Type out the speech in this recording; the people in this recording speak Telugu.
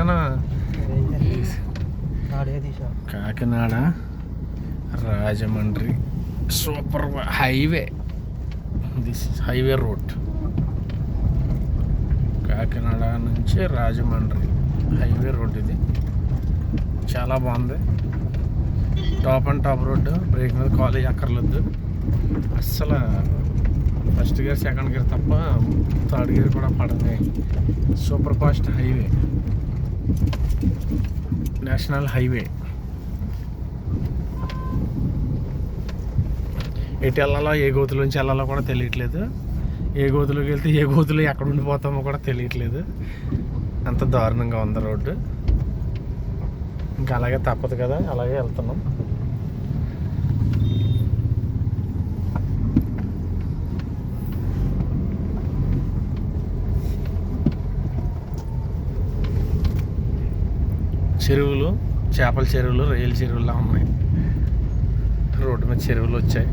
నాన్న Kakinada Rajahmundry super highway. This highway road. Kakinada నుంచి రాజమండ్రి హైవే రోడ్ ఇది. చాలా బాగుంది. Top and top road brake మీద కాలేజ్ అక్కర్లేదు. అస్సలు ఫస్ట్ గేర్ సెకండ్ గేర్ తప్ప థర్డ్ గేర్ కూడా పడదు super fast highway national highway. ఎటు వెళ్ళాలో ఏ గోతులోంచి వెళ్ళాలో కూడా తెలియట్లేదు. ఏ గోతులోకి వెళ్తే ఏ గోతులు ఎక్కడ ఉండిపోతామో కూడా తెలియట్లేదు. అంత దారుణంగా ఉంది రోడ్డు. ఇంకా అలాగే తప్పదు కదా అలాగే వెళ్తున్నాం. చెరువులు చేపల చెరువులు రొయ్యల చెరువులా ఉన్నాయి. రోడ్డు మీద చెరువులు వచ్చాయి.